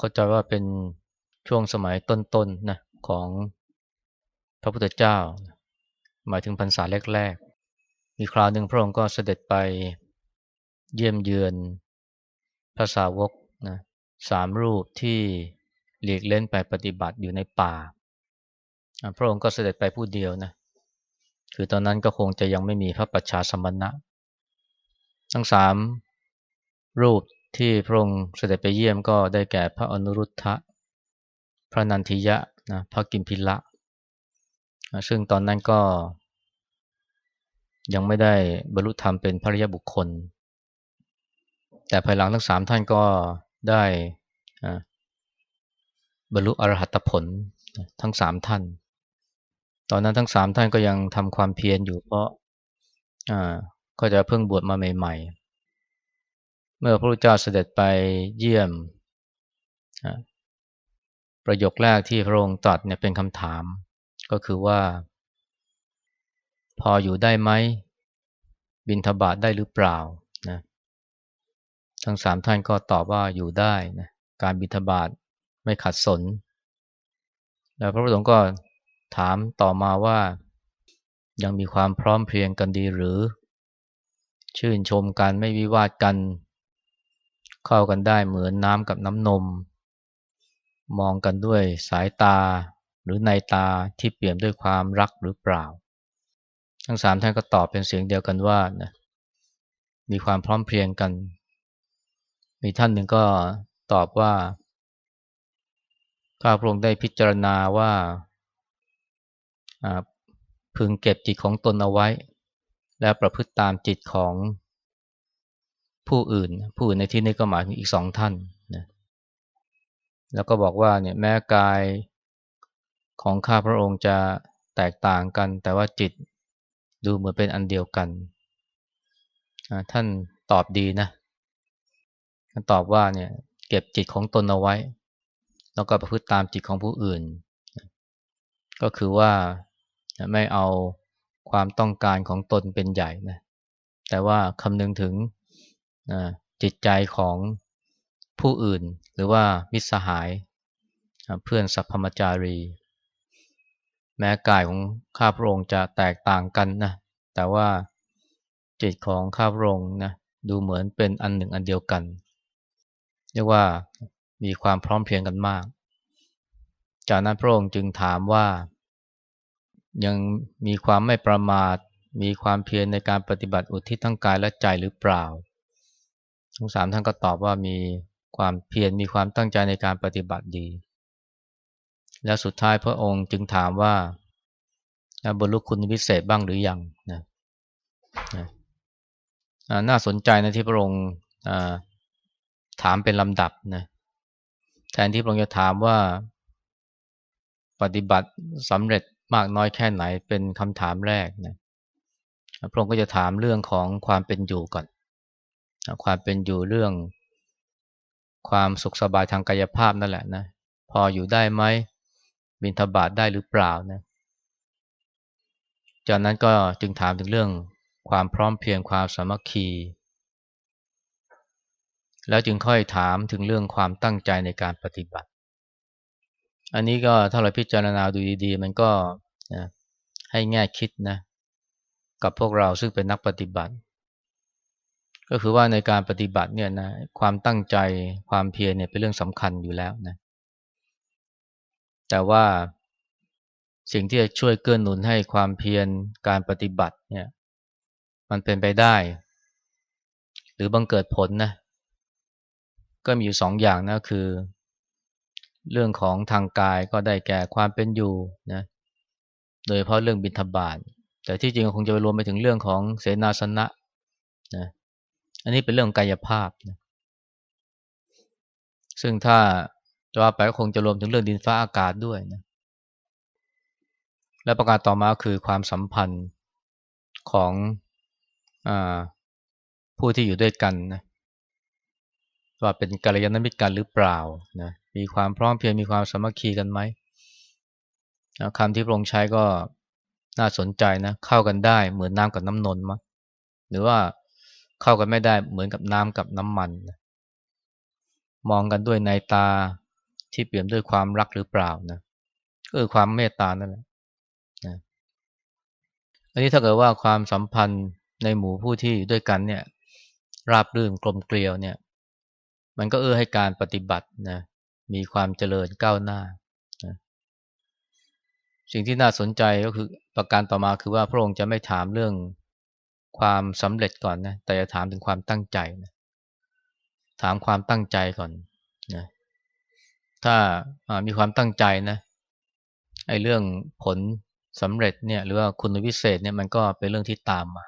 เข้าใจว่าเป็นช่วงสมัยต้นๆนนะของพระพุทธเจ้า หมายถึงพรรษาแรกๆ มีคราวหนึ่งพระองค์ก็เสด็จไปเยี่ยมเยือนพระสาวกนะสามรูปที่หลีกเล่นไปปฏิบัติอยู่ในป่า พระองค์ก็เสด็จไปผู้เดียวนะ คือตอนนั้นก็คงจะยังไม่มีพระปัจฉาสมณะ ทั้งสามรูป ที่พระองค์เสด็จไปเยี่ยมก็ได้แก่พระอนุรุทธะ พระนันทิยะนะพระกิมพิละ ซึ่งตอนนั้นก็ ยังไม่ได้บรรลุธรรมเป็นพระยบุคคล แต่ภายหลังทั้งสามท่านก็ได้บรรลุอรหัตผลทั้งสามท่าน ตอนนั้นทั้งสามท่านก็ยังทำความเพียรอยู่เพราะก็จะเพิ่งบวชมาใหม่ๆ เมื่อพระพุทธเจ้าเสด็จไปเยี่ยม ประโยคแรกที่พระองค์ตรัสเนี่ยเป็นคำถาม ก็คือว่า พออยู่ได้ไหม บินทบาทได้หรือเปล่านะทั้งสามท่านก็ตอบว่าอยู่ได้นะการบินทบาทไม่ขัดสน แล้วพระพุทธองค์ก็ถามต่อมาว่ายังมีความพร้อมเพรียงกันดีหรือ ชื่นชมกันไม่วิวาทกัน เข้ากันได้เหมือนน้ำกับน้ำนม มองกันด้วยสายตาหรือในตาที่เปี่ยมด้วยความรักหรือเปล่า ทั้งสามท่านก็ตอบเป็นเสียงเดียวกันว่านะมีความพร้อมเพรียงกัน มีท่านหนึ่งก็ตอบว่าข้าพระองค์ได้พิจารณาว่าพึงเก็บจิตของตนเอาไว้ และประพฤติตามจิตของ ผู้อื่น ผู้อื่นในที่นี้ก็หมายถึงอีกสองท่านนะแล้วก็บอกว่าเนี่ยแม้กายของข้าพระองค์จะแตกต่างกัน แต่ว่าจิตดูเหมือนเป็นอันเดียวกัน ท่านตอบดีนะท่านตอบว่าเนี่ยเก็บจิตของตนเอาไว้ แล้วก็ประพฤติตามจิตของผู้อื่น ก็คือว่าไม่เอาความต้องการของตนเป็นใหญ่นะแต่ว่าคำนึงถึง จิตใจของผู้อื่น หรือว่ามิตรสหายเพื่อนสัพพมจารี แม้กายของข้าพระองค์จะแตกต่างกันนะแต่ว่าจิตของข้าพระองค์นะดูเหมือนเป็นอันหนึ่งอันเดียวกัน เรียกว่ามีความพร้อมเพรียงกันมาก จากนั้นพระองค์จึงถามว่า ยังมีความไม่ประมาทมีความเพียรในการปฏิบัติอุทิศทั้งกายและใจหรือเปล่า ทั้งสามท่านก็ตอบว่ามีความเพียรมีความตั้งใจในการปฏิบัติดี และสุดท้ายพระองค์จึงถามว่าบรรลุคุณวิเศษบ้างหรือยังนะนะน่าสนใจนะที่พระองค์ถามเป็นลำดับนะแทนที่พระองค์จะถามว่าปฏิบัติสำเร็จมากน้อยแค่ไหนเป็นคำถามแรกนะพระองค์ก็จะถามเรื่องของความเป็นอยู่ก่อน ความเป็นอยู่เรื่อง ความสุขสบายทางกายภาพนั่นแหละนะพออยู่ได้ไหมบินทบาทได้หรือเปล่านะจากนั้นก็จึงถามถึงเรื่องความพร้อมเพียงความสามัคคี แล้วจึงค่อยถามถึงเรื่องความตั้งใจในการปฏิบัติ อันนี้ก็ถ้าเราพิจารณาดูดีๆ มันก็ให้แง่คิดนะกับพวกเราซึ่งเป็นนักปฏิบัติ ก็คือว่าในการปฏิบัติเนี่ยนะความตั้งใจความเพียรเนี่ยเป็นเรื่องสำคัญอยู่แล้วนะแต่ว่าสิ่งที่จะช่วยเกื้อหนุนให้ความเพียรการปฏิบัติเนี่ยมันเป็นไปได้ หรือบังเกิดผลนะก็มีอยู่สองอย่างนะคือ เรื่องของทางกายก็ได้แก่ความเป็นอยู่นะโดยเพราะเรื่องบิณฑบาตแต่ที่จริงคงจะไปรวมไปถึงเรื่องของเสนาสนะนะ อันนี้เป็นเรื่องกายภาพนะซึ่งถ้าจะว่าไปก็คงจะรวมถึงเรื่องดินฟ้าอากาศด้วยนะและประการต่อมาคือความสัมพันธ์ของอผู้ที่อยู่ด้วยกันนะว่าเป็นกัลยาณมิตรกันหรือเปล่านะมีความพร้อมเพียงมีความสามัคคีกันไหมคำที่พระองค์ใช้ก็น่าสนใจนะเข้ากันได้เหมือนน้ำกับน้ำนนมั้หรือว่า เข้ากันไม่ได้เหมือนกับน้ำกับน้ำมัน มองกันด้วยในตาที่เปี่ยมด้วยความรักหรือเปล่านะก็คือความเมตตานั่นแหละนะอันนี้ถ้าเกิดว่าความสัมพันธ์ในหมู่ผู้ที่ด้วยกันเนี่ย ราบรื่นกลมเกลียวเนี่ย มันก็เอื้อให้การปฏิบัตินะมีความเจริญก้าวหน้านะสิ่งที่น่าสนใจก็คือประการต่อมาคือว่าพระองค์จะไม่ถามเรื่อง ความสำเร็จก่อนนะแต่จะถามถึงความตั้งใจนะถามความตั้งใจก่อนนะถ้ามีความตั้งใจนะไอ้เรื่องผลสำเร็จเนี่ยหรือว่าคุณวิเศษเนี่ยมันก็เป็นเรื่องที่ตามมา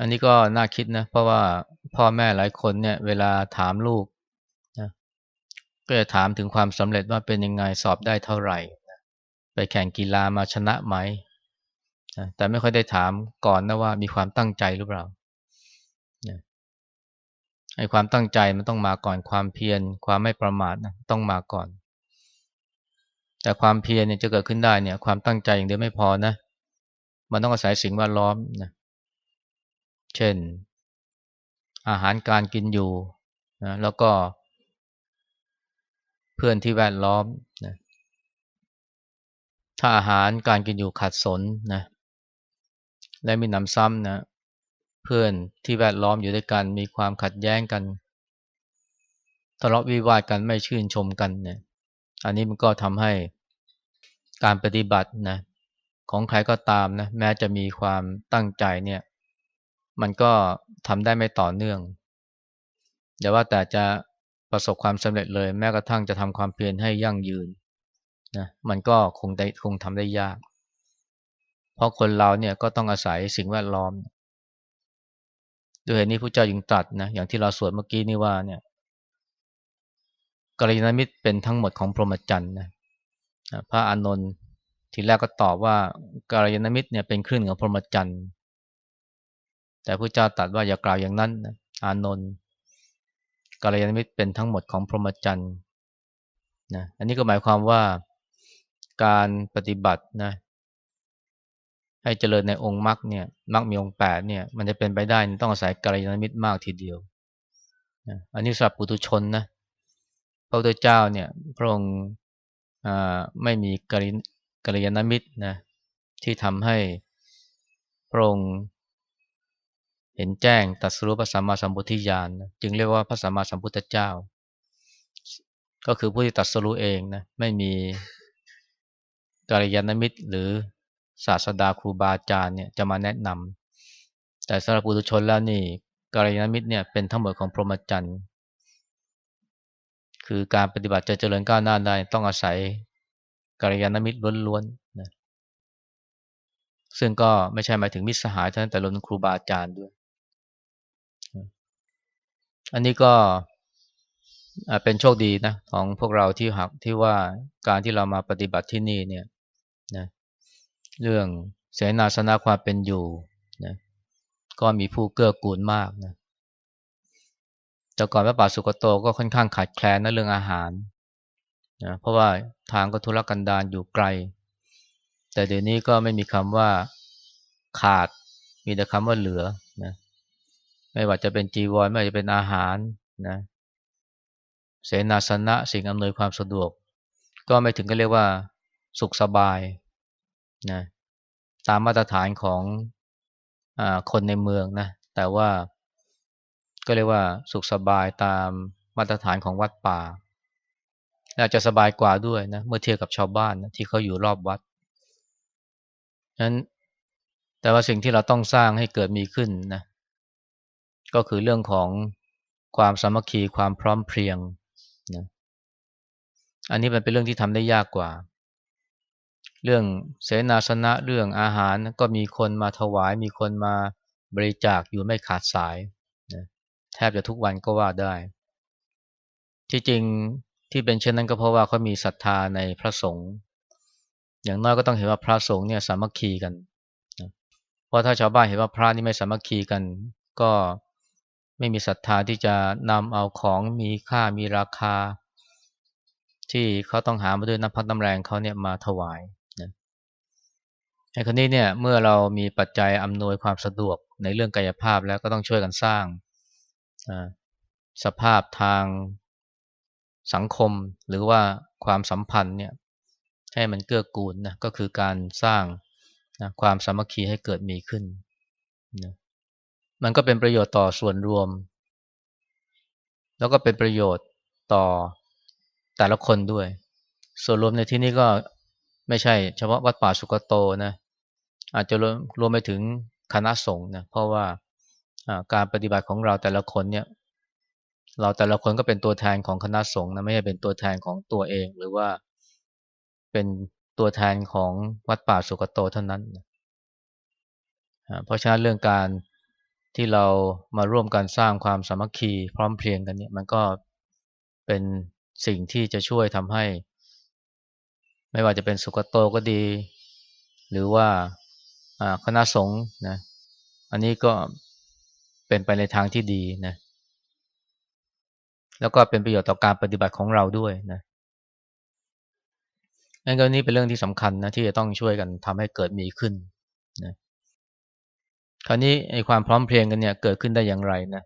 อันนี้ก็น่าคิดนะเพราะว่าพ่อแม่หลายคนเนี่ยเวลาถามลูกนะก็จะถามถึงความสำเร็จว่าเป็นยังไงสอบได้เท่าไหร่ ไปแข่งกีฬามาชนะไหม แต่ไม่ค่อยได้ถามก่อนนะว่ามีความตั้งใจหรือเปล่าไอ้ความตั้งใจมันต้องมาก่อนความเพียรความไม่ประมาทนะต้องมาก่อน แต่ความเพียรเนี่ยจะเกิดขึ้นได้เนี่ย ความตั้งใจอย่างเดียวไม่พอนะ มันต้องอาศัยสิ่งแวดล้อมนะเช่น อาหารการกินอยู่นะแล้วก็ เพื่อนที่แวดล้อมนะถ้าอาหารการกินอยู่ขัดสนนะ และมีน้ำซ้ำนะเพื่อนที่แวดล้อมอยู่ด้วยกันมีความขัดแย้งกันทะเลาะวิวาทกันไม่ชื่นชมกันเนี่ยอันนี้มันก็ทำให้การปฏิบัตินะของใครก็ตามนะแม้จะมีความตั้งใจเนี่ยมันก็ทำได้ไม่ต่อเนื่องเดี๋ยวว่าแต่จะประสบความสำเร็จเลย แม้กระทั่งจะทำความเพียรให้ยั่งยืนนะมันก็คงได้คงทำได้ยาก เพราะคนเราเนี่ยก็ต้องอาศัยสิ่งแวดล้อมด้วยเหตุนี้พระเจ้ายิงตรัสนะอย่างที่เราสวดเมื่อกี้นี่ว่าเนี่ยกัลยาณมิตรเป็นทั้งหมดของพรหมจรรย์นะพระอานนท์ทีแรกก็ตอบว่ากัลยาณมิตรเนี่ยเป็นคลื่นของพรหมจรรย์แต่พระเจ้าตรัสว่าอย่ากล่าวอย่างนั้นนะอานนท์กัลยาณมิตรเป็นทั้งหมดของพรหมจรรย์นะอันนี้ก็หมายความว่าการปฏิบัตินะ ให้เจริญในองค์มรรคเนี่ยมรรคมีองค์แปดเนี่ยมันจะเป็นไปได้ต้องอาศัยกัลยาณมิตรมากทีเดียวอันนี้สำหรับปุถุชนนะพระพุทธเจ้าเนี่ยพระองค์ไม่มีกัลยาณมิตรนะที่ทำให้พระองค์เห็นแจ้งตัดสู้พระสัมมาสัมพุทธิญาณจึงเรียกว่าพระสัมมาสัมพุทธเจ้า ก็คือผู้ที่ตัดสู้เองนะไม่มีกัลยาณมิตรหรือ ศาสดาครูบาอาจารย์เนี่ยจะมาแนะนำแต่สำหรับปุถุชนแล้วนี่กัลยาณมิตรเนี่ยเป็นทั้งหมดของพรหมจรรย์คือการปฏิบัติจะเจริญก้าวหน้าได้ต้องอาศัยกัลยาณมิตรล้วนๆนะซึ่งก็ไม่ใช่หมายถึงมิตรสหายเท่านั้นแต่รวมถึงครูบาอาจารย์ด้วย อันนี้ก็เป็นโชคดีนะของพวกเราที่หักที่ว่าการที่เรามาปฏิบัติที่นี่เนี่ยนะ เรื่องเสนาสนะความเป็นอยู่นะก็มีผู้เกื้อกูลมากนะแต่ก่อนพระบาทสุกโตก็ค่อนข้างขาดแคลนในเรื่องอาหารนะเพราะว่าทางก็ทุรกันดารอยู่ไกล แต่เดี๋ยวนี้ก็ไม่มีคำว่าขาดมีแต่คำว่าเหลือนะไม่ว่าจะเป็นจีวรไม่ว่าจะเป็นอาหารนะเสนาสนะสิ่งอำนวยความสะดวก ก็ไม่ถึงก็เรียกว่าสุขสบาย นะตามมาตรฐานของอคนในเมืองนะแต่ว่าก็เรียกว่าสุขสบายตามมาตรฐานของวัดป่าอาจจะสบายกว่าด้วยนะเมื่อเทียบกับชาวบ้านนะที่เขาอยู่รอบวัดนั้นแต่ว่าสิ่งที่เราต้องสร้างให้เกิดมีขึ้นนะก็คือเรื่องของความสามัคคีความพร้อมเพรียงนะอันนี้มันเป็นเรื่องที่ทำได้ยากกว่า เรื่องเสนาสนะเรื่องอาหารก็มีคนมาถวาย มีคนมาบริจาคอยู่ไม่ขาดสายนะแทบจะทุกวันก็ว่าได้ ที่จริงที่เป็นเช่นนั้นก็เพราะว่าเขามีศรัทธาในพระสงฆ์อย่างน้อยก็ต้องเห็นว่าพระสงฆ์เนี่ยสามัคคีกันเพราะถ้าชาวบ้านเห็นว่าพระนี่ไม่สามัคคีกัน ก็ไม่มีศรัทธาที่จะนำเอาของมีค่ามีราคา ที่เขาต้องหามาด้วยน้ำพักน้ำแรงเขาเนี่ยมาถวาย ไอ้คนนี้เนี่ยเมื่อเรามีปัจจัยอำนวยความสะดวกในเรื่องกายภาพแล้วก็ต้องช่วยกันสร้างสภาพทางสังคมหรือว่าความสัมพันธ์เนี่ยให้มันเกื้อกูลนะก็คือการสร้างนะความสามัคคีให้เกิดมีขึ้นนะมันก็เป็นประโยชน์ต่อส่วนรวม แล้วก็เป็นประโยชน์ต่อแต่ละคนด้วย ส่วนรวมในที่นี้ก็ ไม่ใช่ เฉพาะวัดป่าสุกโตนะอาจจะรวมรวมไปถึงคณะสงฆ์นะเพราะว่าการปฏิบัติของเราแต่ละคนเนี่ยเราแต่ละคนก็เป็นตัวแทนของคณะสงฆ์นะไม่ใช่เป็นตัวแทนของตัวเอง หรือว่าเป็นตัวแทนของวัดป่าสุกโตเท่านั้นนะเพราะฉะนั้นเรื่องการที่เรามาร่วมกันสร้างความสามัคคีพร้อมเพรียงกันเนี่ยมันก็เป็นสิ่งที่จะช่วยทำให้ ไม่ว่าจะเป็นสุกโตก็ดี หรือว่าคณะสงฆ์นะอันนี้ก็เป็นไปในทางที่ดีนะแล้วก็เป็นประโยชน์ต่อการปฏิบัติของเราด้วยนะนั่นก็นี่เป็นเรื่องที่สำคัญนะที่จะต้องช่วยกันทำให้เกิดมีขึ้นนะคราวนี้ไอ้ความพร้อมเพรียงกันเนี่ยเกิดขึ้นได้อย่างไรนะ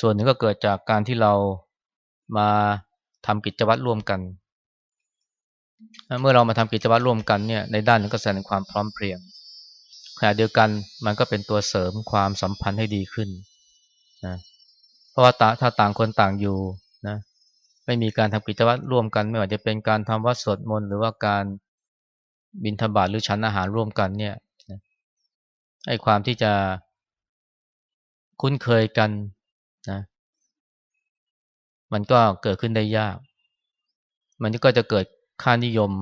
ส่วนหนึ่งก็เกิดจากการที่เรามาทำกิจวัตรร่วมกัน เมื่อเรามาทำกิจวัตรร่วมกันเนี่ยในด้านนึงก็แสดงความพร้อมเพรียงขณะเดียวกันมันก็เป็นตัวเสริมความสัมพันธ์ให้ดีขึ้นนะเพราะว่าถ้าต่างคนต่างอยู่นะไม่มีการทำกิจวัตรร่วมกัน ไม่ว่าจะเป็นการทำวัดสวดมนต์หรือว่าการบินธบาตหรือฉันอาหารร่วมกันเนี่ยไอ้ความที่จะคุ้นเคยกันนะมันก็เกิดขึ้นได้ยาก มันก็จะเกิด ค่านิยม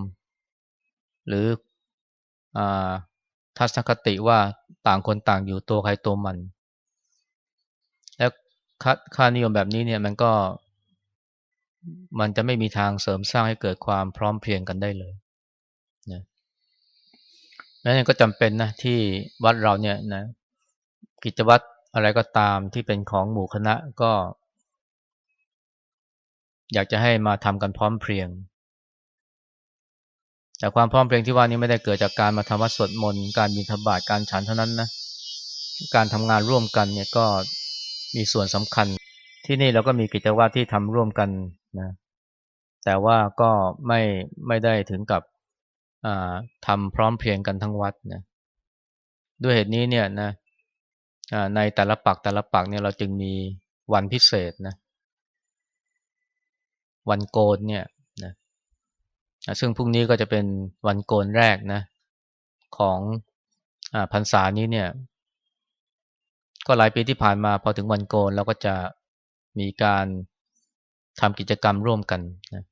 หรืออทัศนคติว่าต่างคนต่างอยู่ตัวใครตัวมัน แล้วค่านิยมแบบนี้เนี่ยมันก็มันจะไม่มีทางเสริมสร้างให้เกิดความพร้อมเพรียงกันได้เลยนะนั้นก็จำเป็นนะที่วัดเราเนี่ยนะกิจวัตรอะไรก็ตามที่เป็นของหมู่คณะก็ อยากจะให้มาทำกันพร้อมเพรียง แต่ความพร้อมเพรียงที่ว่านี้ไม่ได้เกิดจากการมาทำวัดสวดมนต์การบิณฑบาตการฉันเท่านั้นนะการทำงานร่วมกันเนี่ยก็มีส่วนสำคัญ ที่นี่เราก็มีกิจวัตรที่ทำร่วมกันนะแต่ว่าก็ไม่ไม่ได้ถึงกับทำพร้อมเพรียงกันทั้งวัดนะด้วยเหตุนี้เนี่ยนะในแต่ละปักแต่ละปักเนี่ยเราจึงมีวันพิเศษนะวันโกนเนี่ย ซึ่งพรุ่งนี้ก็จะเป็นวันโกนแรกนะของอพรรษานี้เนี่ย ก็หลายปีที่ผ่านมาพอถึงวันโกนเราก็จะมีการทำกิจกรรมร่วมกันนะ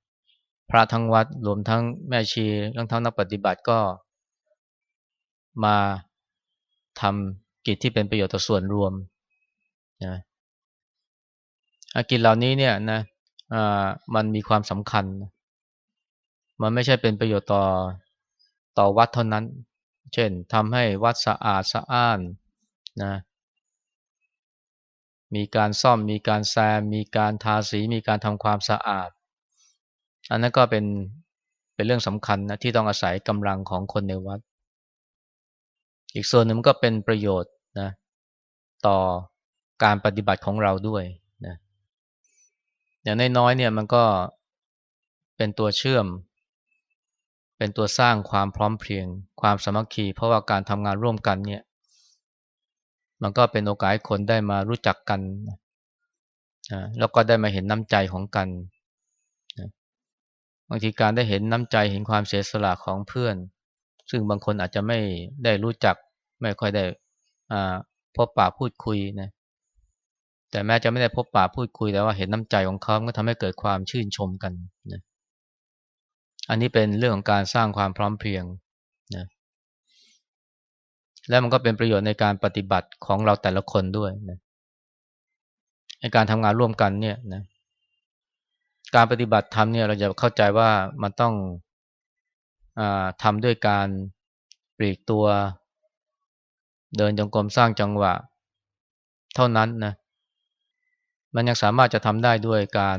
พระทั้งวัดรวมทั้งแม่ชีทั้งทั้งนักปฏิบัติก็มาทำกิจที่เป็นประโยชน์ต่อส่วนรวมนะกิจเหล่านี้เนี่ยนะมันมีความสำคัญ มันไม่ใช่เป็นประโยชน์ต่อต่อวัดเท่านั้น เช่นทำให้วัดสะอาดสะอ้านนะมีการซ่อมมีการแซม มีการทาสีมีการทำความสะอาด อันนั้นก็เป็นเป็นเรื่องสำคัญนะที่ต้องอาศัยกำลังของคนในวัด อีกส่วนหนึ่งก็เป็นประโยชน์นะต่อการปฏิบัติของเราด้วยนะอย่างน้อยๆเนี่ยมันก็เป็นตัวเชื่อม เป็นตัวสร้างความพร้อมเพรียง ความสมัคคี เพราะว่าการทำงานร่วมกันเนี่ย มันก็เป็นโอกาสให้คนได้มารู้จักกันแล้วก็ได้มาเห็นน้ำใจของกันบางทีการได้เห็นน้ำใจเห็นความเสียสละของเพื่อน ซึ่งบางคนอาจจะไม่ได้รู้จัก ไม่ค่อยได้พบปะพูดคุยนะแต่แม้จะไม่ได้พบปะพูดคุยแต่ว่าเห็นน้ำใจของเขาก็ทำให้เกิดความชื่นชมกันนะ อันนี้เป็นเรื่องของการสร้างความพร้อมเพรียงนะและมันก็เป็นประโยชน์ในการปฏิบัติของเราแต่ละคนด้วยนะในการทำงานร่วมกันเนี่ยนะการปฏิบัติธรรมเนี่ยเราจะเข้าใจว่ามันต้องอทำด้วยการปลีกตัว เดินจงกรมสร้างจังหวะ เท่านั้นนะมันยังสามารถจะทำได้ด้วยการ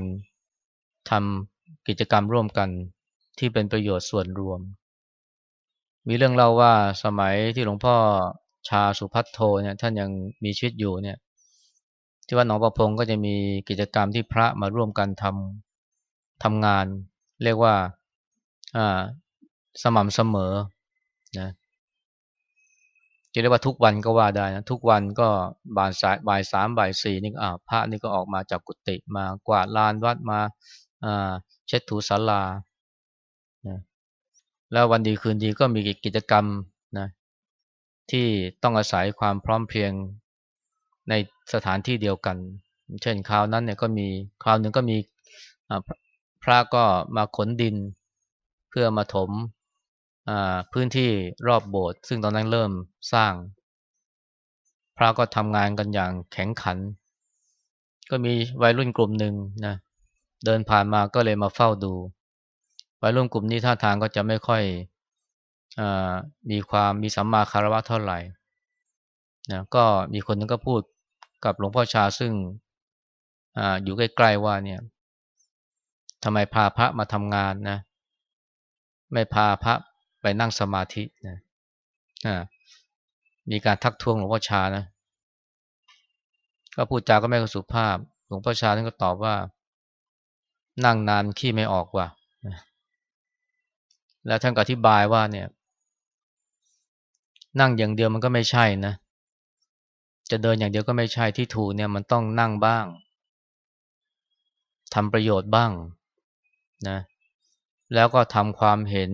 ทำกิจกรรมร่วมกัน ที่เป็นประโยชน์ส่วนรวม มีเรื่องเล่าว่าสมัยที่หลวงพ่อชาสุพัทโทเนี่ยท่านยังมีชีวิตอยู่เนี่ยที่วัดหนองประพงก็จะมีกิจกรรมที่พระมาร่วมกันทำทำงาน เรียกว่าสม่ำเสมอนะจะเรียกว่าทุกวันก็ว่าได้นะทุกวันก็บ่ายสายบ่ายสามบ่ายสี่นี่อ่าพระนี่ก็ออกมาจากกุฏิมากวาดลานวัดมาอ่าเช็ดถูศาลา นะแล้ววันดีคืนดีก็มีกิจกรรมนะที่ต้องอาศัยความพร้อมเพรียงในสถานที่เดียวกัน เช่นคราวนั้นเนี่ยก็มีคราวหนึ่งก็มีพระก็มาขนดิน เพื่อมาถมพื้นที่รอบโบสถ์ซึ่งตอนนั้นเริ่มสร้าง พระก็ทำงานกันอย่างแข็งขัน ก็มีวัยรุ่นกลุ่มหนึ่งนะเดินผ่านมาก็เลยมาเฝ้าดู วัยรุ่นกลุ่มนี้ท่าทางก็จะไม่ค่อยอมีความมีสัมมาคารวะเท่าไหร่นะก็มีคนนึงก็พูดกับหลวงพ่อชาซึ่งออยู่ใกล้ๆว่าเนี่ยทำไมพาพระมาทำงานนะ ไม่พาพระไปนั่งสมาธินะมีการทักท้วงหลวงพ่อชานะ ก็พูดจาก็ไม่สุภาพ หลวงพ่อชาท่านก็ตอบว่า นั่งนานขี้ไม่ออกว่ะ แล้วท่านก็อธิบายว่าเนี่ย นั่งอย่างเดียวมันก็ไม่ใช่นะ จะเดินอย่างเดียวก็ไม่ใช่ที่ถูกเนี่ยมันต้องนั่งบ้างทำประโยชน์บ้างนะ แล้วก็ทำความเห็น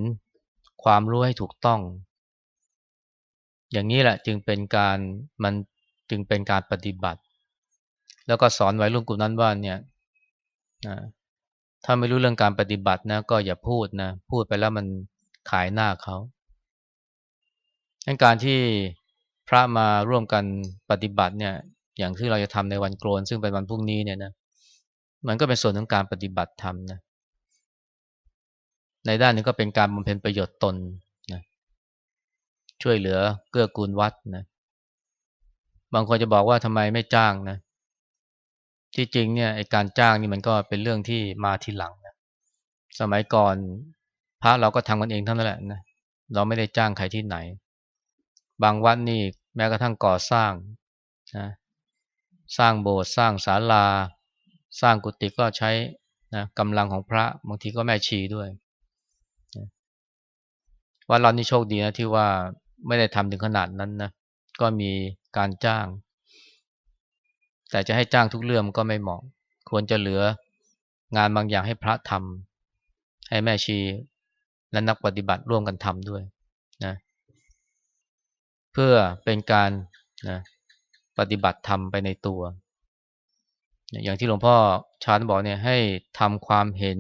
ความรู้ให้ถูกต้อง อย่างนี้แหละจึงเป็นการมันจึงเป็นการปฏิบัติ แล้วก็สอนไว้รุ่นกลุ่มนั้นว่าเนี่ยนะ ถ้าไม่รู้เรื่องการปฏิบัตินะ ก็อย่าพูดนะ พูดไปแล้วมันขายหน้าเขาการที่พระมาร่วมกันปฏิบัติเนี่ย อย่างที่เราจะทำในวันโกนซึ่งเป็นวันพรุ่งนี้เนี่ยนะมันก็เป็นส่วนของการปฏิบัติธรรมนะในด้านนี้ก็เป็นการบำเพ็ญประโยชน์ตนนะช่วยเหลือเกื้อกูลวัดนะบางคนจะบอกว่าทำไมไม่จ้างนะ ที่จริงเนี่ยไอการจ้างนี่มันก็เป็นเรื่องที่มาทีหลังนะสมัยก่อนพระเราก็ทำกันเองเทั้งนั้นแหละนะเราไม่ได้จ้างใครที่ไหน บางวัดนี่แม้กระทั่งก่อสร้างนะสร้างโบสถ์สร้างศาลา สร้างกุฏิก็ใช้นะกำลังของพระบางทีก็แม่ชีด้วยวัดเรานี่โชคดีนะที่ว่าไม่ได้ทำถึงขนาดนั้นนะก็มีการจ้าง แต่จะให้จ้างทุกเรื่องก็ไม่เหมาะ ควรจะเหลืองานบางอย่างให้พระทำให้แม่ชีและนักปฏิบัติร่วมกันทำด้วยนะเพื่อเป็นการนะปฏิบัติธรรมไปในตัว อย่างที่หลวงพ่อชาญบอกเนี่ยให้ทำความเห็น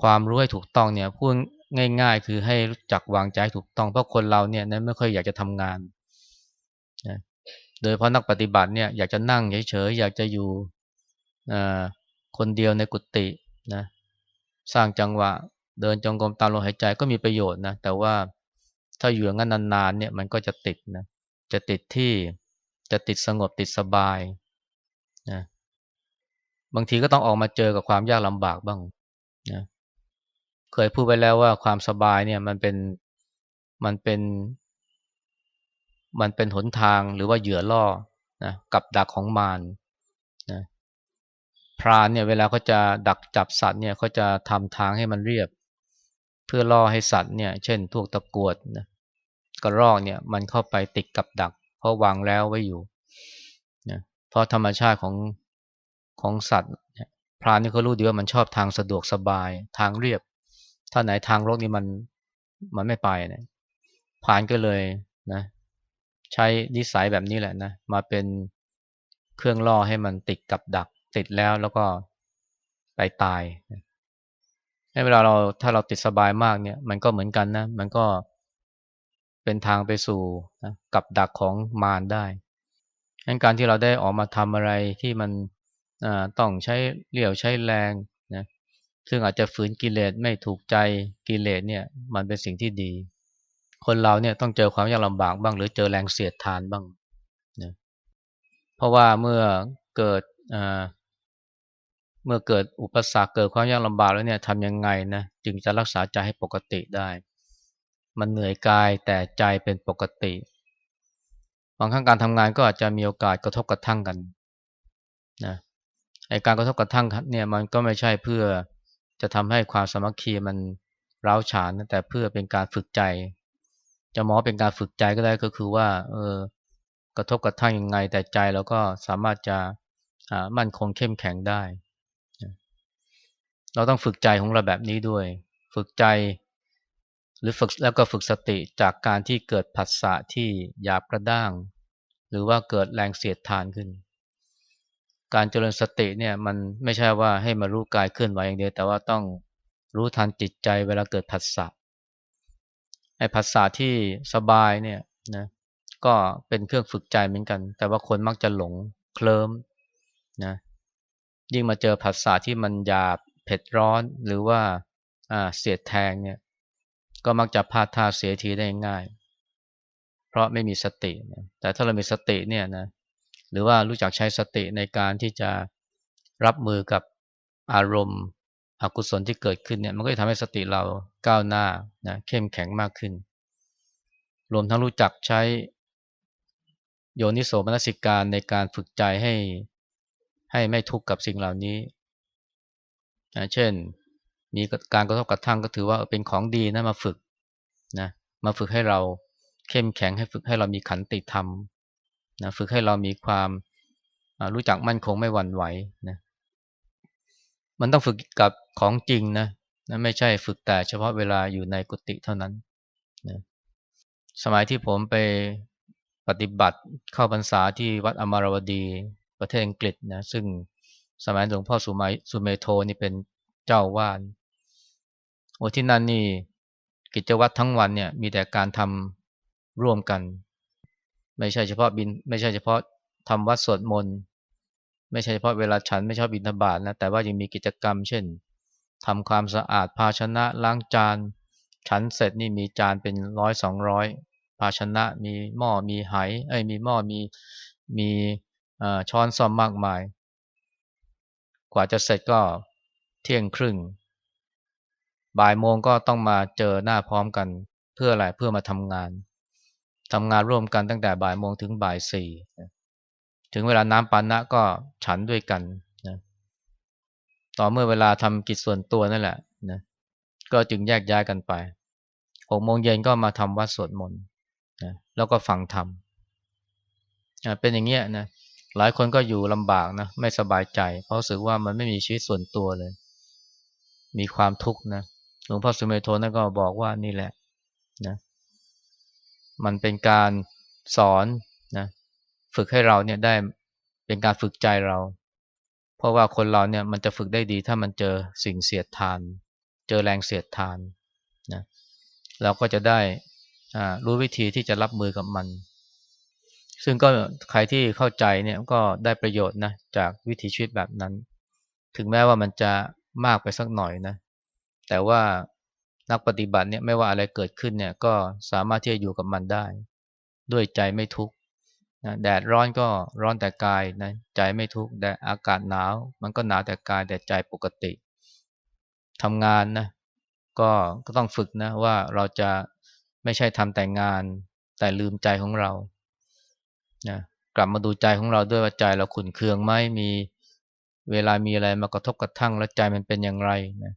ความรู้ให้ถูกต้องเนี่ยพูดง่าย ๆ คือให้รู้จักวางใจถูกต้องเพราะคนเราเนี่ยนะไม่ค่อยอยากจะทำงานนะ โดยเพราะนักปฏิบัติเนี่ยอยากจะนั่งเฉยๆอยากจะอยู่คนเดียวในกุฏินะสร้างจังหวะ เดินจงกรมตามลมหายใจก็มีประโยชน์นะแต่ว่าถ้าอยู่อย่างนั้นนานๆเนี่ยมันก็จะติดนะจะติดที่จะติดสงบติดสบายนะบางทีก็ต้องออกมาเจอกับความยากลำบากบ้างนะเคยพูดไปแล้วว่าความสบายเนี่ยมันเป็นมันเป็น มันเป็นหนทางหรือว่าเหยื่อล่อนะกับดักของมารนะพรานเนี่ยเวลาเขาจะดักจับสัตว์เนี่ยเขาจะทำทางให้มันเรียบ เพื่อล่อให้สัตว์เนี่ยเช่นพวกตะกวดนะกระรอกเนี่ยมันเข้าไปติดกับดัก เพราะวางแล้วไว้อยู่นะเพราะธรรมชาติของของสัตว์พรานนี่เขารู้ดีว่ามันชอบทางสะดวกสบายทางเรียบ ถ้าไหนทางโลกนี้มันมันไม่ไปเนี่ยผ่านก็เลยนะ ใช้นิสัยแบบนี้แหละนะ มาเป็นเครื่องล่อให้มันติดกับดัก ติดแล้วแล้วก็ไปตายในเวลาเราถ้าเราติดสบายมากเนี่ย มันก็เหมือนกันนะ มันก็เป็นทางไปสู่นะกับดักของมารได้งั้นการที่เราได้ออกมาทำอะไรที่มันต้องใช้เลี่ยวใช้แรงนะซึ่งอาจจะฝืนกิเลสไม่ถูกใจกิเลสเนี่ย มันเป็นสิ่งที่ดี คนเราเนี่ยต้องเจอความยากลำบากบ้าง หรือเจอแรงเสียดทานบ้างนะเพราะว่าเมื่อเกิดเมื่อเกิดอุปสรรคเกิดความยากลำบากแล้วเนี่ยทำยังไงนะจึงจะรักษาใจให้ปกติได้ มันเหนื่อยกายแต่ใจเป็นปกติ บางครั้งการทำงานก็อาจจะมีโอกาสกระทบกระทั่งกันนะไอการกระทบกระทั่งเนี่ยมันก็ไม่ใช่เพื่อจะทำให้ความสมัคคีมันร้าวฉานแต่เพื่อเป็นการฝึกใจ จะมองเป็นการฝึกใจก็ได้ก็คือว่าเออกระทบกระทั่งยังไง แต่ใจเราก็สามารถจะมั่นคงเข้มแข็งได้ เราต้องฝึกใจของเราแบบนี้ด้วย ฝึกใจ หรือฝึกแล้วก็ฝึกสติจากการที่เกิดผัสสะที่หยาบกระด้าง หรือว่าเกิดแรงเสียดทานขึ้น การเจริญสติเนี่ยมันไม่ใช่ว่าให้มารู้กายเคลื่อนไหวอย่างเดียวแต่ว่าต้องรู้ทันจิตใจเวลาเกิดผัสสะ ไอ้ผัสสะที่สบายเนี่ยนะก็เป็นเครื่องฝึกใจเหมือนกัน แต่ว่าคนมักจะหลงเคลิมนะยิ่งมาเจอผัสสะที่มันหยาบเผ็ดร้อนหรือว่าเสียดแทงเนี่ยก็มักจะพลาดท่าเสียทีได้ง่าย เพราะไม่มีสตินะแต่ถ้าเรามีสติเนี่ยนะหรือว่ารู้จักใช้สติในการที่จะรับมือกับอารมณ์ อกุศลที่เกิดขึ้นเนี่ยมันก็จะทำให้สติเราก้าวหน้านะเข้มแข็งมากขึ้น รวมทั้งรู้จักใช้โยนิโสมนสิการในการฝึกใจให้ให้ไม่ทุกข์กับสิ่งเหล่านี้นะเช่น มีการกระทบกระทั่งก็ถือว่าเป็นของดีนะมาฝึกนะมาฝึกให้เราเข้มแข็งให้ฝึกให้เรามีขันติธรรมนะฝึกให้เรามีความรู้จักมั่นคงไม่หวั่นไหวนะ มันต้องฝึกกับของจริงนะนะไม่ใช่ฝึกแต่เฉพาะเวลาอยู่ในกุฏิเท่านั้นนะสมัยที่ผมไปปฏิบัติเข้าพรรษาที่วัดอมรวดีประเทศอังกฤษนะซึ่งสมัยหลวงพ่อสุมาสุเมโทนี่เป็นเจ้าวาดโอ้ที่นั่นนี่กิจวัตรทั้งวันเนี่ยมีแต่การทำร่วมกัน ไม่ใช่เฉพาะบิน ไม่ใช่เฉพาะทำวัดสวดมนต์ ไม่ใช่เฉพาะเวลาฉันไม่ชอบบินทบาทนะแต่ว่ายังมีกิจกรรม เช่นทำความสะอาดภาชนะล้างจาน ฉันเสร็จนี่มีจานเป็นร้อยสองร้อยภาชนะมีหม้อมีไหเอ้ยมีหม้อมีมีช้อนซ่อมมากมาย กว่าจะเสร็จก็เที่ยงครึ่ง บ่ายโมงก็ต้องมาเจอหน้าพร้อมกันเพื่ออะไรเพื่อมาทำงานทำงานร่วมกันตั้งแต่บ่ายโมงถึงบ่ายสี่ ถึงเวลาน้ำปานะก็ฉันด้วยกันนะต่อเมื่อเวลาทำกิจส่วนตัวนั่นแหละนะก็จึงแยกย้ายกันไปหกโมงเย็นก็มาทำวัดสวดมนต์นะแล้วก็ฟังธรรมเป็นอย่างเงี้ยนะหลายคนก็อยู่ลำบากนะไม่สบายใจ เพราะรู้สึกว่ามันไม่มีชีวิตส่วนตัวเลย มีความทุกข์นะหลวงพ่อสุเมโทนั่นก็บอกว่านี่แหละนะมันเป็นการสอน ฝึกให้เราเนี่ยได้เป็นการฝึกใจเรา เพราะว่าคนเราเนี่ยมันจะฝึกได้ดีถ้ามันเจอสิ่งเสียดทาน เจอแรงเสียดทานนะเราก็จะได้รู้วิธีที่จะรับมือกับมัน ซึ่งก็ใครที่เข้าใจเนี่ยก็ได้ประโยชน์นะจากวิถีชีวิตแบบนั้น ถึงแม้ว่ามันจะมากไปสักหน่อยนะ แต่ว่านักปฏิบัติเนี่ยไม่ว่าอะไรเกิดขึ้นเนี่ยก็สามารถที่จะอยู่กับมันได้ ด้วยใจไม่ทุกข์ นะแดดร้อนก็ร้อนแต่กายนะใจไม่ทุกข์แดดอากาศหนาว มันก็หนาวแต่กายแต่ใจปกติทำงานนะก็ก็ต้องฝึกนะว่าเราจะไม่ใช่ทำแต่งานแต่ลืมใจของเรานะกลับมาดูใจของเราด้วยว่าใจเราขุนเคืองไหมมีเวลามีอะไรมากระทบกระทั่งแล้วใจมันเป็นอย่างไรนะ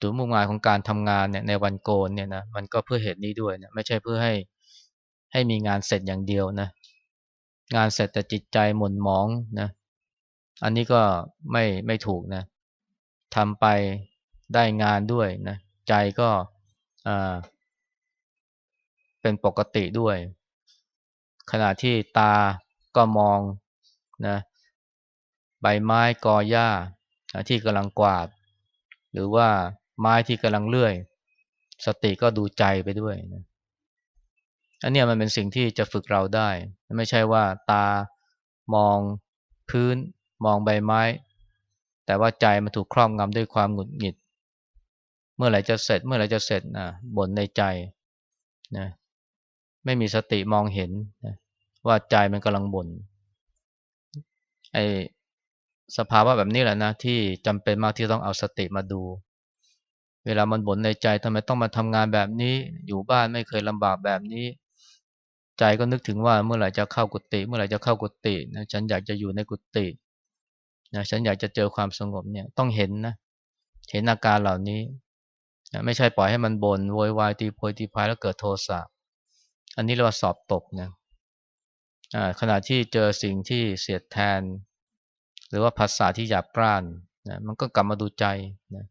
ตัวมุ่งหมายของการทำงานเนี่ยในวันโกนเนี่ยนะมันก็เพื่อเหตุนี้ด้วยนะไม่ใช่เพื่อให้ให้มีงานเสร็จอย่างเดียวนะ งานเสร็จแต่จิตใจหม่นหมองนะอันนี้ก็ไม่ไม่ถูกนะทำไปได้งานด้วยนะใจก็เป็นปกติด้วย ขณะที่ตาก็มองนะใบไม้กอหญ้าที่กำลังกวาด หรือว่าไม้ที่กำลังเลื่อย สติก็ดูใจไปด้วยนะ อันนี้มันเป็นสิ่งที่จะฝึกเราได้ ไม่ใช่ว่าตามองพื้นมองใบไม้ แต่ว่าใจมันถูกครอบงำด้วยความหงุดหงิด เมื่อไหร่จะเสร็จ เมื่อไหร่จะเสร็จนะบ่นในใจนะไม่มีสติมองเห็นนะว่าใจมันกำลังบ่นไอสภาวะแบบนี้แหละนะที่จำเป็นมากที่ต้องเอาสติมาดู เวลามันบ่นในใจทำไมต้องมาทำงานแบบนี้ อยู่บ้านไม่เคยลำบากแบบนี้ ใจก็นึกถึงว่าเมื่อไหร่จะเข้ากุฏิเมื่อไหร่จะเข้ากุฏินะฉันอยากจะอยู่ในกุฏินะฉันอยากจะเจอความสงบเนี่ยต้องเห็นนะเห็นอาการเหล่านี้นะไม่ใช่ปล่อยให้มันบน่นโวยวายตีโพยตีพายแล้วเกิดโทสะอันนี้เรียกว่าสอบตกนะขณะที่เจอสิ่งที่เสียดแทน หรือว่าภาษาที่หยาบกร้านนะมันก็กลับมาดูใจนะ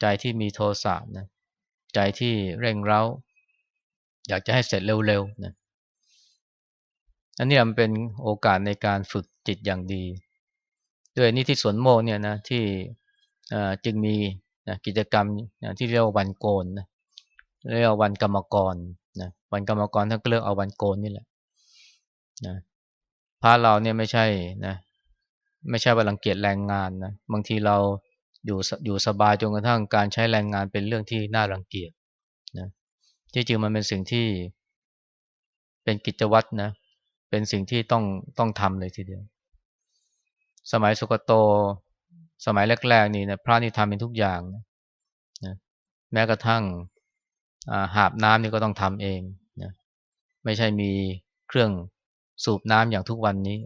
ใจที่มีโทสะนะใจที่เร่งเร้า อยากจะให้เสร็จเร็วๆนะ อันนี้มันเป็นโอกาสในการฝึกจิตอย่างดี ด้วยนี่ที่สวนโมกเนี่ยนะที่จึงมีนะกิจกรรมนะที่เรียกว่าวันโกนนะเรียกว่าวันกรรมกรนะวันกรรมกรท่านก็เลือกเอาวันโกนนี่แหละนะพระเราเนี่ยไม่ใช่นะไม่ใช่ว่ารังเกียจแรงงานนะบางทีเราอยู่อยู่สบายจนกระทั่งการใช้แรงงานเป็นเรื่องที่น่ารังเกียจนะที่จริงมันเป็นสิ่งที่เป็นกิจวัตรนะ เป็นสิ่งที่ต้องต้องทำเลยทีเดียว สมัยสุกโต สมัยแรกๆนี่นะพระนี่ทำเป็นทุกอย่างนะแม้กระทั่งหาบน้ำนี่ก็ต้องทำเองนะไม่ใช่มีเครื่องสูบน้ำอย่างทุกวันนี้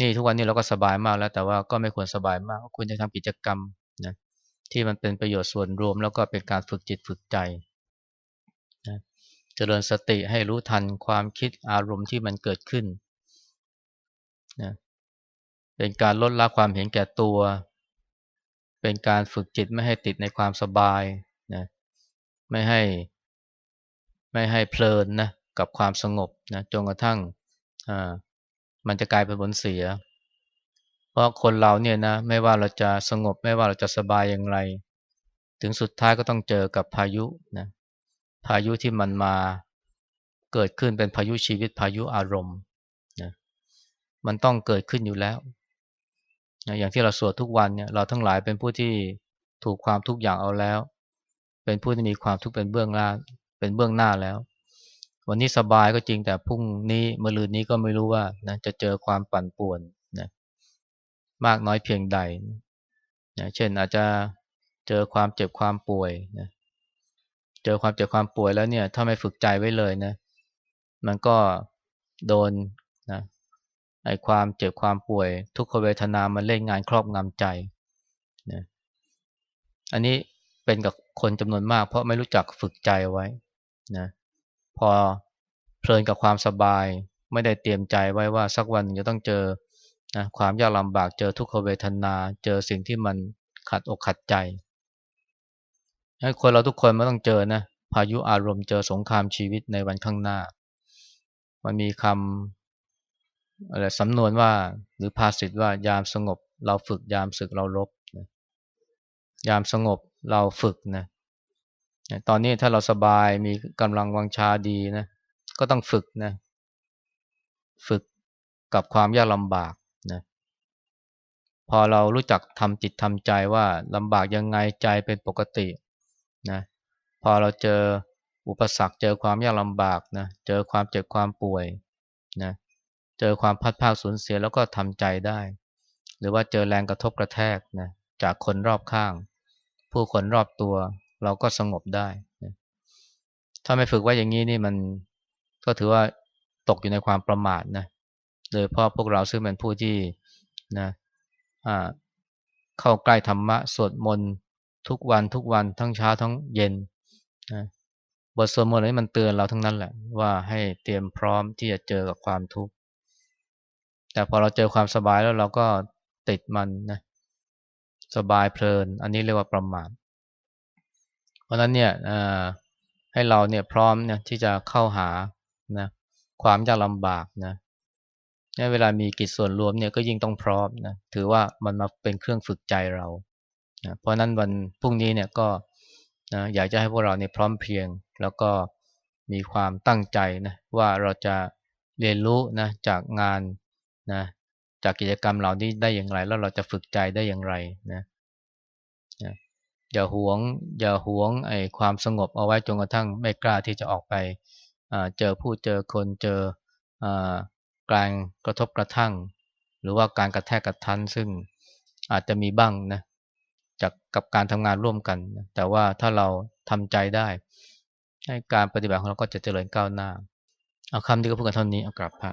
นี่ทุกวันนี้เราก็สบายมากแล้ว แต่ว่าก็ไม่ควรสบายมากควรจะทำกิจกรรมนะที่มันเป็นประโยชน์ส่วนรวม แล้วก็เป็นการฝึกจิตฝึกใจนะ เจริญสติให้รู้ทันความคิดอารมณ์ที่มันเกิดขึ้นนะเป็นการลดละความเห็นแก่ตัว เป็นการฝึกจิตไม่ให้ติดในความสบายนะไม่ให้ไม่ให้เพลินนะกับความสงบนะจนกระทั่งอ่ามันจะกลายเป็นผลเสีย เพราะคนเราเนี่ยนะไม่ว่าเราจะสงบไม่ว่าเราจะสบายอย่างไร ถึงสุดท้ายก็ต้องเจอกับพายุนะ พายุที่มันมาเกิดขึ้นเป็นพายุชีวิตพายุอารมณ์นะมันต้องเกิดขึ้นอยู่แล้วนะอย่างที่เราสวดทุกวันเนี่ยเราทั้งหลายเป็นผู้ที่ถูกความทุกอย่างเอาแล้ว เป็นผู้ที่มีความทุกข์เป็นเบื้องหน้าเป็นเบื้องหน้าแล้ว วันนี้สบายก็จริงแต่พรุ่งนี้มะรืนนี้ก็ไม่รู้ว่านะจะเจอความปั่นป่วนนะมากน้อยเพียงใดนะเช่นอาจจะเจอความเจ็บความป่วยนะ เจอความเจ็บความป่วยแล้วเนี่ย ถ้าไม่ฝึกใจไว้เลยนะ มันก็โดนนะไอ้ความเจ็บความป่วย ทุกขเวทนามันเล่นงานครอบงำใจนะอันนี้เป็นกับคนจำนวนมาก เพราะไม่รู้จักฝึกใจไว้นะพอเพลินกับความสบาย ไม่ได้เตรียมใจไว้ว่าสักวันจะต้องเจอนะความยากลำบากเจอทุกขเวทนา เจอสิ่งที่มันขัดอกขัดใจ คนเราทุกคนไม่ต้องเจอนะพายุอารมณ์เจอสงครามชีวิตในวันข้างหน้า มันมีคำอะไรสำนวนว่าหรือภาษิตว่ายามสงบ เราฝึกยามศึกเราลบนะยามสงบเราฝึกนะตอนนี้ถ้าเราสบายมีกำลังวังชาดีนะก็ต้องฝึกนะฝึกกับความยากลำบากนะพอเรารู้จักทำจิตทำใจว่าลำบากยังไงใจเป็นปกติ นะพอเราเจออุปสรรค เจอความยากลำบากนะเจอความเจ็บความป่วยนะเจอความพัดภาคสูญเสียแล้วก็ทำใจได้ หรือว่าเจอแรงกระทบกระแทกนะจากคนรอบข้าง ผู้คนรอบตัวเราก็สงบได้นะถ้าไม่ฝึกว่าอย่างนี้นี่มันก็ถือว่าตกอยู่ในความประมาทนะโดยเพราะพวกเราซึ่งเป็นผู้ที่นะเข้าใกล้ธรรมะสวดมนต์ ทุกวันทุกวันทั้งเช้าทั้งเย็นนะบทสวดมนต์นี้มันเตือนเราทั้งนั้นแหละว่าให้เตรียมพร้อมที่จะเจอกับความทุกข์แต่พอเราเจอความสบายแล้วเราก็ติดมันนะสบายเพลิน อันนี้เรียกว่าประมาทเพราะนั้นเนี่ยให้เราเนี่ยพร้อมเนี่ยที่จะเข้าหานะความยากลำบากนะเวลามีกิจส่วนรวมเนี่ยก็ยิ่งต้องพร้อมนะถือว่ามันมาเป็นเครื่องฝึกใจเรา นะเพราะนั้นวันพรุ่งนี้เนี่ยก็นะอยากจะให้พวกเราเนี่ยพร้อมเพียง แล้วก็มีความตั้งใจนะว่าเราจะเรียนรู้นะจากงานนะจากกิจกรรมเหล่านี้ได้อย่างไร แล้วเราจะฝึกใจได้อย่างไรนะนะอย่าหวง อย่าหวงไอ้ความสงบเอาไว้จนกระทั่งไม่กล้าที่จะออกไปเจอผู้เจอคนเจอการกระทบกระทั่ง หรือว่าการกระแทกกระทันซึ่งอาจจะมีบ้างนะ จากกับการทำงานร่วมกัน แต่ว่าถ้าเราทำใจได้ให้การปฏิบัติของเราก็จะเจริญก้าวหน้า เอาคำที่ก็พูดกันเท่านี้เอากลับพระ